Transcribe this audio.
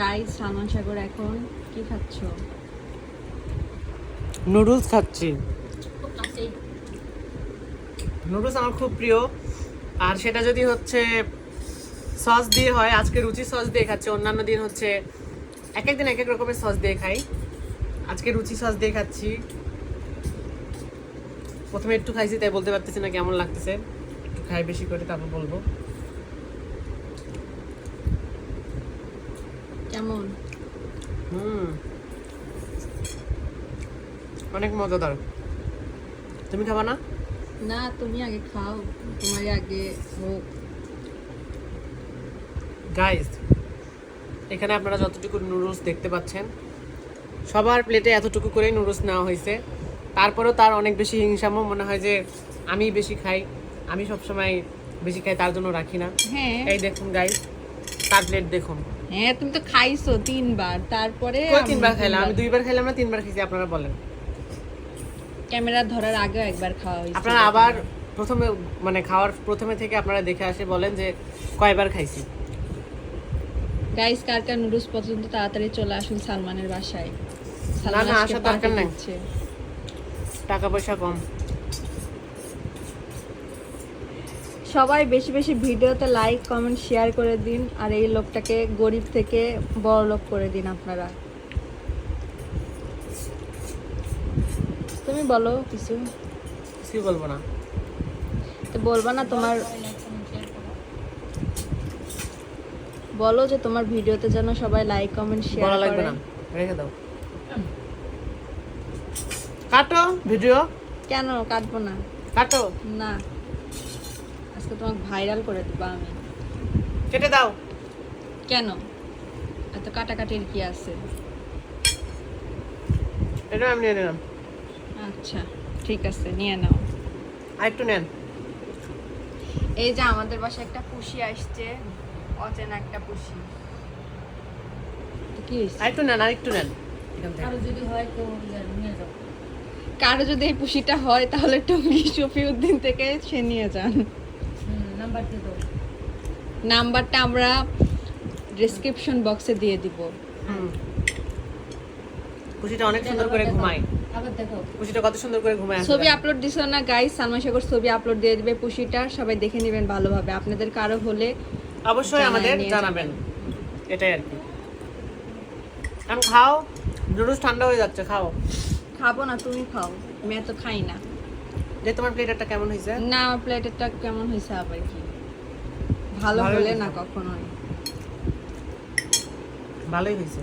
Guys Salman সাগর এখন কি খাচ্ছ? নুডলস খাচ্ছি। নুডলস আমার খুব প্রিয়। আর সেটা যদি হচ্ছে সস দিয়ে হয় আজকে রুচি সস দিয়ে খাচ্ছি। অন্যান্য দিন হচ্ছে এক এক দিন এক এক রকমের সস দিয়ে খাই। আজকে রুচি সস দিয়ে খাচ্ছি। প্রথমে একটু খাইছি তাই বলতে পারতেছি না কেমন লাগতেছে। একটু খাই বেশি করে তারপর বলব। কেমন? হুম। অনেক মজাদার। তুমি খাবা না? না তুমি আগে খাও। তোমারই আগে হোক। গাইস এখানে আপনারা যতটুকু নুডলস দেখতে পাচ্ছেন সবার প্লেটে এতটুকু করেই নুডলস নেওয়া হয়েছে। তারপরেও তার অনেক বেশি হিংসামও মনে হয় যে আমি বেশি খাই। আমি সবসময় বেশি খাই তার জন্য রাখি না। হ্যাঁ। এই দেখুন গাইস তার প্লেট দেখুন। হ্যাঁ তুমি তো খাইছো তিনবার তারপরে তিনবার খাইলাম? আমি দুইবার। খাইলাম না তিনবার খাইছি আপনারা বলেন। ক্যামেরা ধরার আগেও একবার খাওয়া হয়েছে। আপনারা আবার প্রথমে মানে খাওয়ার প্রথমে থেকে আপনারা দেখে আসে বলেন যে কয়বার খাইছি। গাইস কার কার নুডলস পছন্দ তাড়াতাড়ি চলে আসুন সালমানের বাসায়। সালমান আসার দরকার নাই। টাকা পয়সা কম। সবাই বেশি বেশি ভিডিওতে লাইক কমেন্ট শেয়ার করে দিন। আর এই লোকটাকে গরিব থেকে বড় লোক করে দিন আপনারা। তুমি বলো কিছু। কিছুই বলব না। তো বলবা না তোমার করো বলো যে তোমার ভিডিওতে যেন সবাই লাইক কমেন্ট শেয়ার বলা লাগবে করে। না। রেখে দাও। কাটো ভিডিও। কেন? কাটবো না। কাটো। না। আজকে তোমাকে ভাইরাল করে দিবা আমি। কেটে দাও। কেন? এত কাটাকাটির কি আছে? এটা আমি নিয়ে নিলাম। আচ্ছা ঠিক আছে নিয়ে নাও। আর একটু নেন। এই যে আমাদের বাসায় একটা পুষি আসছে অচেনা একটা পুষি। তো কি হইছে? আর একটু নেন আর একটু নেন। আরও যদি হয় তো নিয়ে যাও। কারও যদি এই পুষিটা হয় তাহলে টঙ্গি শফিউদ্দিন থেকে সে নিয়ে যান হুম নাম্বার দিয়ে দাও নাম্বারটা আমরা ডিসক্রিপশন বক্সে দিয়ে দিব। হুম। খুশিটা অনেক সুন্দর করে ঘুমায়। আবার কত সুন্দর করে ঘুমায় ছবি আপলোড না গাইস সালমান সাগর ছবি আপলোড দিয়ে দিবে পুষিটা। সবাই দেখে নেবেন ভালোভাবে। আপনাদের কারও হলে অবশ্যই আমাদের জানাবেন। এটাই আর কি। খাও নুডলস ঠান্ডা হয়ে যাচ্ছে খাও। খাব না তুমি খাও। আমি এত খাই না। যে তোমার প্লেটারটা কেমন হয়েছে? না আমার প্লেটারটা কেমন হয়েছে আবার কি? ভালো হলে। না কখনোই। ভালোই হয়েছে।